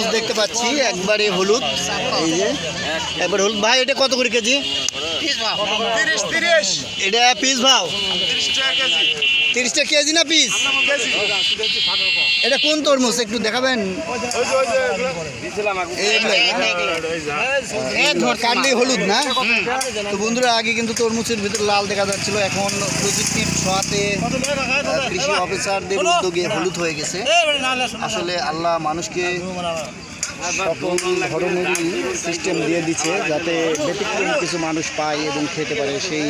তরমুজ দেখতে পাচ্ছি একবারে হলুদ। এই যে একবার হলুদ। ভাই এটা কত করে কেজি? এটা পিস ভাও। তিরিশটা কেজি। না পিস? এটা কোন তরমুজ? একটু দেখাবেন। না? হলুদ না? তো বন্ধুরা আগে কিন্তু তরমুজের ভিতরে লাল দেখা যাচ্ছিল। এখন প্রযুক্তির ছোঁয়াতে কৃষি অফিসারদের উদ্যোগে হলুদ হয়ে গেছে। আসলে আল্লাহ মানুষকে সকল ধরনেরই সিস্টেম দিয়ে দিচ্ছে যাতে ব্যতিক্রম কিছু মানুষ পায় এবং খেতে পারে সেই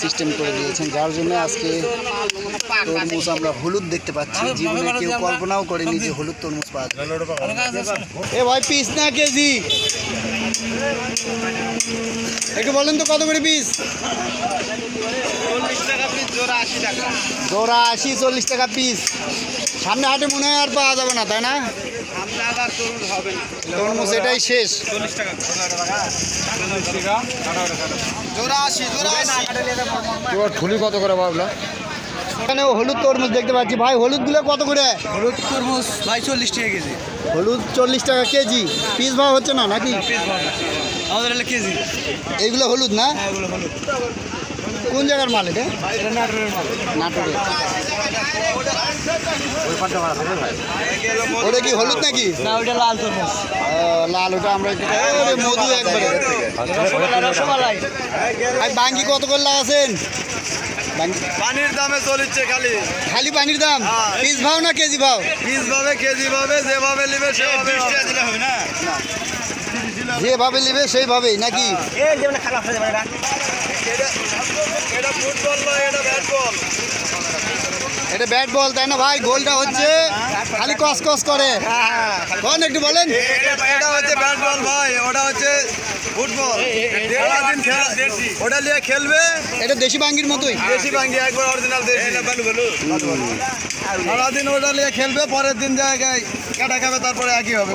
সিস্টেম করে দিয়েছেন। যার জন্য আজকে তরমুজ আমরা হলুদ দেখতে পাচ্ছি। জীবনে কেউ কল্পনাও করেনি যে হলুদ তরমুজ পাওয়া যাবে। এ ভাই পিস না কেজি? একটু বলেন তো কত করে পিস জোড়া আশি চল্লিশ টাকা পিস। সামনে হাটে মনে হয় আর পাওয়া যাবে না তাই না? তরমুজ এটাই শেষ। এবার ঠুলি কত করে বাবলা? এখানে হলুদ তরমুজ দেখতে পাচ্ছি। ভাই হলুদ হলুদগুলো কত করে? হলুদ তরমুজ ভাই চল্লিশ টাকা কেজি। হলুদ চল্লিশ টাকা কেজি। পিস ভাব হচ্ছে না নাকি? পিস আমাদের কেজি। এইগুলো হলুদ না? হ্যাঁ হলুদ। কোন জায়গার মাল এটা? এটা নাটোরের মাল। নাটোরে ওটা কি হলুদ নাকি? না ওইটা লাল তরমুজ। লাল ওটা আমরা একটু মধু একবারে। রসমালাই রসমালাই। ভাই বাঙ্গি কত করে লাগাছেন? পানির দামে চলিচ্ছে খালি। খালি পানির দাম? পিস ভাও না কেজি ভাও? পিস ভাবে কেজি ভাবে যেভাবে নিবে সেভাবে হবে না? যেভাবে নেবে সেইভাবেই নাকি? হয়ে যাবে এটা ব্যাট বল তাই না ভাই? গোলটা হচ্ছে। খালি কস কস করে। কোন একটু বলেন। এটা হচ্ছে ব্যাট বল ভাই ওটা হচ্ছে ফুটবল। ওটা নিয়ে খেলবে। এটা দেশি বাঙ্গির মতোই। দেশি ভাঙ্গি একবার অরিজিনাল দেশি। সারাদিন ওটা নিয়ে খেলবে পরের দিন জায়গায়। কাটা খাবে তারপরে একই হবে